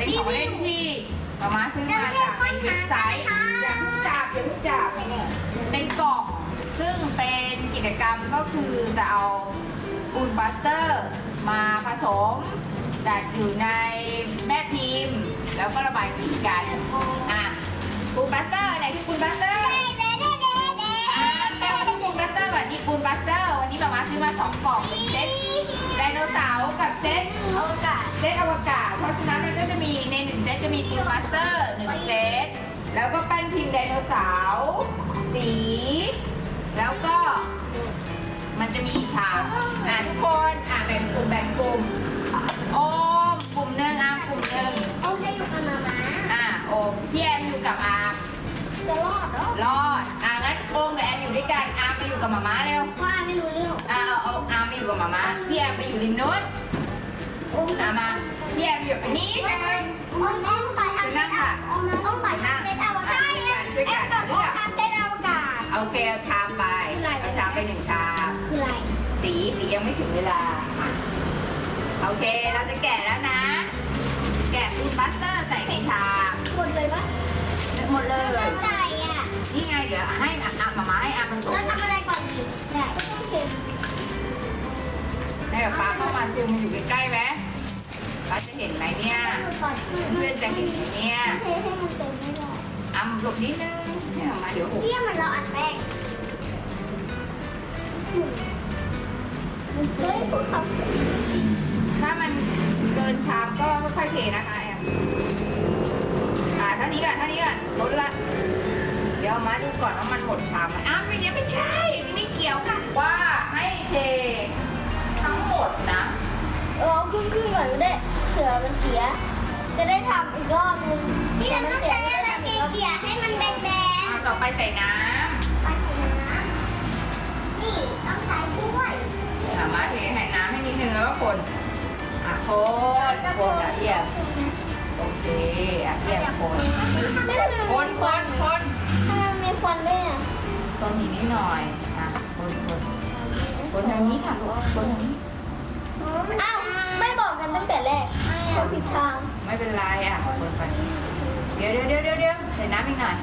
เป็นของเล่นที่มาม้าซื้อมาจากในเว็บไซต์อย่าเพิ่งจับอย่าเพิ่งจับเป็นกล่อง ซึ่งเป็นกิจกรรมก็คือจะเอาปูนบัสเตอร์มาผสมจัดอยู่ในแม่พิมพ์ แล้วก็ระบายสีกันอะปูนบัสเตอร์ไหนคือปูนบัสเตอร์ สเตอร์ก่อนนี่ปูนบัสเตอร์ วันนี้มาม่าซื้อมาสองกล่องเป็นเซตไดโนเสาร์กับเซตอวกาศเซตอวกาศ เพราะฉะนั้นมันก็จะมีในหนึ่งเซตจะมีปูนบัสเตอร์หนึ่งเซตแล้วก็ปั้นพิมพ์ไดโนเสาร์สี แล้วก็มันจะมีฉากอะทุกคนอะแบ่งกลุ่มแบ่งกลุ่มโอมกลุ่มหนึ่งอามกลุ่มหนึ่งโอ้จะอยู่กับมาม่าอะโอมพี่แอมอยู่กับอามจะรอดเหรอรอด อามไปอยู่กับหมาม้าเร็วว่าไม่รู้เรื่องเอาเอาเอาไปอยู่กับหมามาพี่แอมไปอยู่ริมนู้นโอ้ยเอามาพี่แอมอยู่อันนี้นึงโอ้ยแม่ต้องไปทำเซตอวกาศต้องไปทำเซตอวกาศแอมกับโอ้ทำเซตอวกาศเอาแก้วชามไปเอาชามไปหนึ่งชามคืออะไรสีสียังไม่ถึงเวลาอะโอเคเราจะแกะแล้วนะ แกะฟูดบัสเตอร์ใส่ในชามหมดเลยปะหมดเลยไม่ใส่อะ นี่ไงเดี๋ยวให้อะอะมามาให้อาผสมแล้วทำอะไรก่อนดีได้โอเคให้ป้าเข้ามาซิลมาอยู่ใกล้ๆไหมป้าจะเห็นไหมเนี่ยก่อนเพื่อนจะเห็นไหมเนี่ยเทให้มันเต็มไม่ได้อะหลบนิดนึงให้ออกมาเดี๋ยวหกเรียมันเราอัดแป้งเฮ้ยพูดคำถ้ามันเกินชามก็ค่อยๆเทนะคะ ดี๋ยวมาดูก่อนว่ามันหมดชามไหมอ้าวไม่เนี้ยไม่ใช่นี่ไม่เกี่ยวค่ะว่าให้เททั้งหมดนะเออครึ่งครึ่งๆหน่อยก็ได้เผื่อมันเสีย จะได้ทำอีกรอบนึงนี่เราต้องใช้อะไรเกี่ยให้มันแบนอ่าต่อไปใส่น้ๆไปนะนี่ต้องใช้ถ้วยำอ่ามาเทให้น้ำให้นิดนึงแล้วก็คนอะคนคนอะเทียบโอเคอะเทียบคนไม่ทำไมคนคน คนอีกนิดหน่อยอะคนคนคนทางนี้ค่ะลูกคนทางนี้อ้าว ไม่บอกกันตั้งแต่แรกคนผิดทางไม่เป็นไรอะคนไปเดี๋ยวเดี๋ยวเดี๋ยวเดี๋ยวเดี๋ยวใส่น้ำอีกหน่อย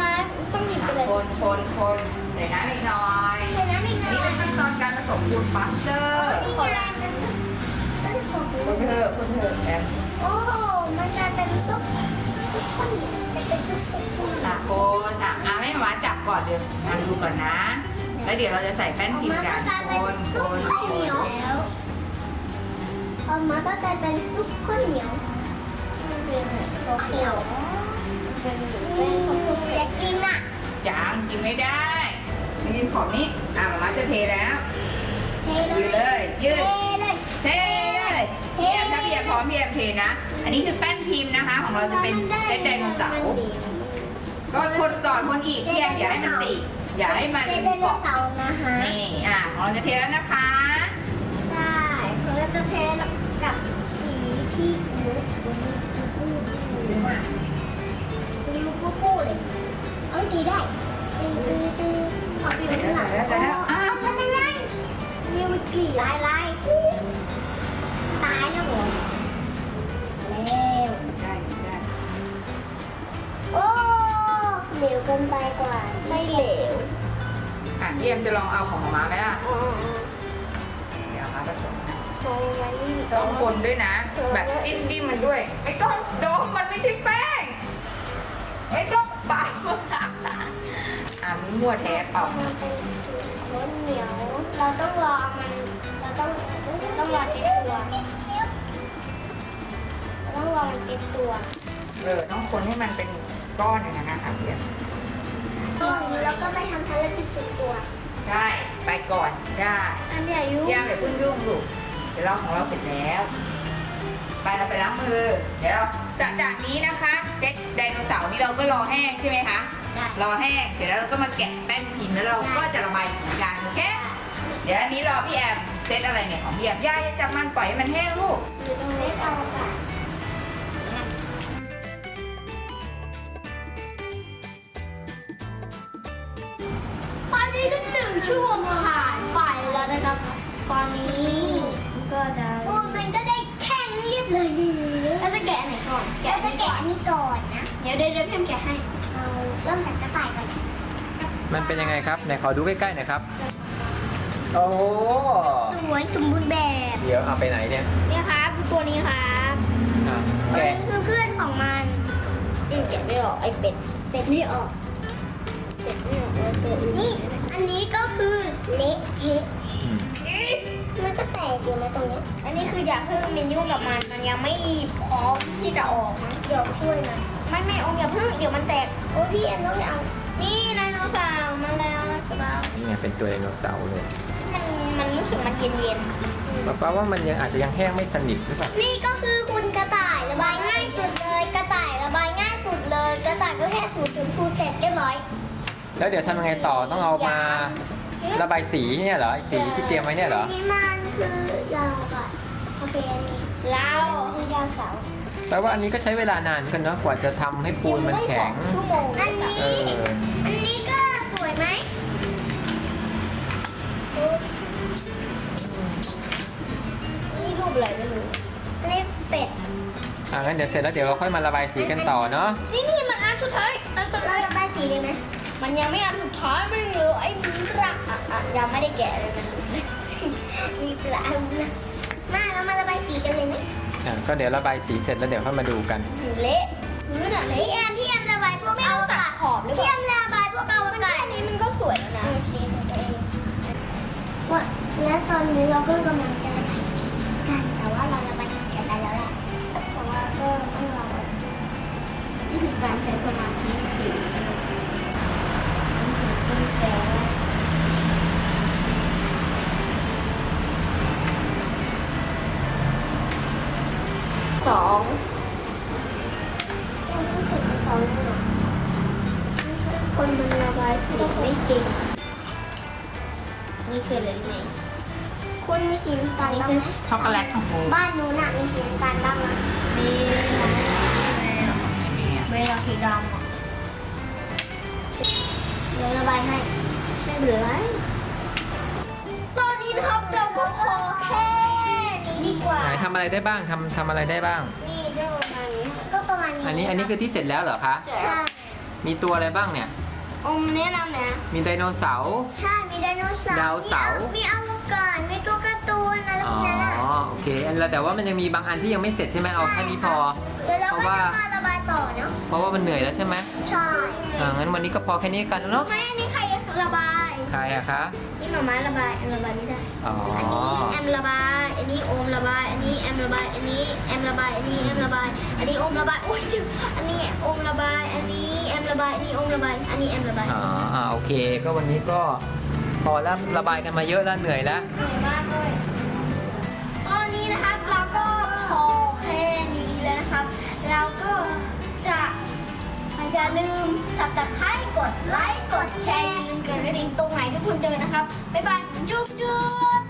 มาต้องหยิบไปเลยคนคนคนใส่น้ำอีกหน่อยใส่น้ำอีกหน่นี่อยเป็นขั้นตอนการผสมปูนปาสเตอร์นี่ไงมันก็ก็จะของคนเถอะคนเถอะแอมโอ้โหมันจะเป็นซุปซุปข้าวเหนียวเป็นเป็นซุปข้าวเหนียวอะคน เดี๋ยวอะดูก่อนนะ แล้วเดี๋ยวเราจะใส่แป้นพิมพ์กันกลายคเป็นนซุคปนข้าวคเหนียนวแล้วออกมาก็กลายเป็นซุปข้าวเหนียวเป็นข้าวเหนียวเป็นเป็นของอยากกินอะจางกินไม่ได้นี่กินของนี้อะหมามาจะเทแล้วเทเลยืดเลยยยืดเลยเทเลยพี่แอมถ้าพี่แอมพร้อมพี่แอมเทนะ อันนี้คือแป้นพิมพ์นะคะ ของเราจะเป็นเซตไดโนเสาร์ ก็คนก่อนคนอีกพี่แอย่าให้มันติดอย่าให้มันเซตไดโนเกาะเสาร์นะคะนี่อะของเราจะเทแล้วนะคะใช่ของเราจะเทกับสีที่มุกมุกมุกมากมุกมุกมุกเลยเอาดีได้ตีตีตีขอไปเดี๋ยวดูหน่อยแล้วแล้วอ้าวทำอะไรเนี่มันกี่ลายลาย เหลวเกินไปกว่าไม่เหลวอะพี่แอมจะลองเอาของหมามาไหมล่ะ อ๋อเดี๋ยวมาผสมนะโอ้ยนี่ต้องคนด้วยนะ แบบจิ้มจิ้มมันด้วยไม่ต้องโดมมันไม่ใช่แป้งไม่ต้องเป่าอะมีมั่วแท้เป่ามันเป็นสูตรข้นเหนียว เราต้องรอมัน เราต้องต้องรอเซ็ตตัวเราต้องรอมันเซ็ตตัว เออต้องคนให้มันเป็นก้อนอย่างนั้นนะคะพี่แอม ตอนนี้เราก็ไปทำภารกิจเซ็ตตัว ใช่ ไปก่อนได้อันนี้อายุพี่แอมเดี๋ยวเพิ่งยุ่งลูกเดี๋ยวเราของเราเสร็จแล้ว ไปเราไปล้างมือ เดี๋ยวเราจากจากนี้นะคะเซตไดโนเสาร์นี่เราก็รอแห้งใช่ไหมคะ ได้รอแห้ง เสร็จแล้วเราก็มาแกะแป้นพิมพ์แล้วเราก็จะระบายสีกันโอเค เดี๋ยวอันนี้รอพี่แอมเซตอะไรเนี่ยของพี่แอมย่าอย่าจับมันปล่อยให้มันแห้งลูก อยู่ตรงเซ็ตอวกาศต นี้ก็หนึ่งชั่วโมงผ่านไปแล้วนะครับ ตอนนี้ก็จะปูนมันก็ได้แข็งเรียบเลยเราจะแกะไหนก่อนดี๋ยวพี่แอมแกะให้ เอาเริ่มจากกระต่ายก่อนนะมันเป็นยังไงครับไหนขอดูใกล้ๆหน่อยครับ โอ้ สวยสมบูรณ์แบบเดี๋ยวเอาไปไหนเนี่ยนี่ครับตัวนี้ครับอะตัวแกะนี้คือเพื่อนของมันอืมแกะไม่ออกไอเป็ดเป็ดไม่ออกเป็ดไม่ออกแล้วตัวอื่นนี่อันนี้ก็คือ เละเทะอืมมันก็แตกอยู่นะตรงนี้อันนี้คืออย่าเพิ่งมินยุ่งกับมัน มันยังไม่พร้อมที่จะออกนะเดี๋ยวช่วยนะไม่ไม่องอย่าเพิ่งเดี๋ยวมันแตก โอ้พี่แอนต้องเอา นี่ไดโนเสาร์มาแล้วนะครับนี่ไงเป็นตัวไดโนเสาร์เลยมันมันรู้สึกมันเย็นเย็นป้าป้าว่ามันยังอาจจะยังแห้งไม่สนิทหรือเปล่าๆนี่ก็คือคุณกระต่ายระบายง่ายสุดเลย กระต่ายระบายง่ายสุดเลย กระต่ายก็แค่ถูถึงคูเสร็จเรียบร้อย แล้วเดี๋ยวทำยังไงต่อต้องเอามา ระบายสีเนี่ยเหรอไอ้สีที่เตรียมไว้เนี่ยเหรอนนี้มันคือยาวก่อนโอเคอันนี้เราคือยาวเสาแปลว่าอันนี้ก็ใช้เวลานานเหมือนกันเนาะกว่าจะทำให้ปูนมันแข็ง ชั่วโมงอันนี้ เออ อันนี้ก็สวยไหมนี่รูปอะไรไม่รู้อันนี้เป็ดอะงั้นเดี๋ยวเสร็จแล้วเดี๋ยวเราค่อยมาระบายสีกันต่อเนาะ นี่นี่มันอันสุดท้าย อันสุดท้าย ระบายสีเลยไหม มันยังไม่อันสุดท้ายไม่เหลือไอ้รักอะอะยังไม่ได้แกะเลยมัน มีปลานะมาเรามาระบายสีกันเลยไหมอะก็เดี๋ยวระบายสีเสร็จแล้วเดี๋ยวค่อยมาดูกันเละพื้นอะเละพี่แอมพี่แอมระบายพวกเราตัดขอบหรือเปล่าพี่แอมระบายพวกเรามันแค่นี้มันก็สวยแล้วนะ สีของตัวเองว่าแล้วตอนนี้เราก็กำลังจะ นี่คืออะไรไงคุณมีสีน้ำตาลบ้างไหมช็อกโกแลตของปูบ้านนู้นน่ะมีสีน้ำตาลบ้างไหมมีไม่มีอะไม่เอาสีดำอะเดี๋ยวระบายให้ไม่เหลือตอนนี้นะครับเราก็พอแค่นี้ดีกว่าไหนทำอะไรได้บ้างทำทำอะไรได้บ้าง นี่ก็ประมาณนี้ก็ประมาณนี้อันนี้อันนี้คือที่เสร็จแล้วเหรอคะ ใช่มีตัวอะไรบ้างเนี่ย อมแนะนำนะ มีไดโนเสาร์ ใช่มี ไดโนเสาร์ดาวเสาร์ มีอวกาศมีตัวการ์ตูนอะไรพอ๋วอกนั้นอะโอเคอันแล้วแต่ว่ามันยังมีบางอันที่ยังไม่เสร็จใช่ไหมเอาแค่นี้พอ เดี๋ยวเราเพราะก็ว่า จะมาระบายต่อเนาะเพราะว่ามันเหนื่อยแล้วใช่ไหมใช่อ่างั้นวันนี้ก็พอแค่นี้กันเนาะไม่อันนี้ใครระบายใครอะคะนี่หมาม้าระบายแอมระบายไม่ได้ อ๋ออันนี้แอมระบาย อันนี้โอมระบาย อันนี้แอมระบาย อันนี้แอมระบาย อันนี้แอมระบาย อันนี้โอมระบาย โอ้ยจึงอันนี้โอมระบาย อันนี้แอมระบาย อันนี้โอมระบาย อันนี้แอมระบาย อ๋ออ่าโอเค ก็วันนี้ก็พ อแล้วระบายกันมาเยอะแล้วเหนื่อยแล้ว เหนื่อยมากเลยตอนนี้นะครับเราก็พอแค่นี้แล้วนะครับ เราก็จะอย่าลืมสับตะไคร้กดไลค์กดแชร์อย่าลืมกดกระดิ่งตรงไหนที่คุณเจอนะครับ บ๊ายบาย จุ๊บจุ๊บ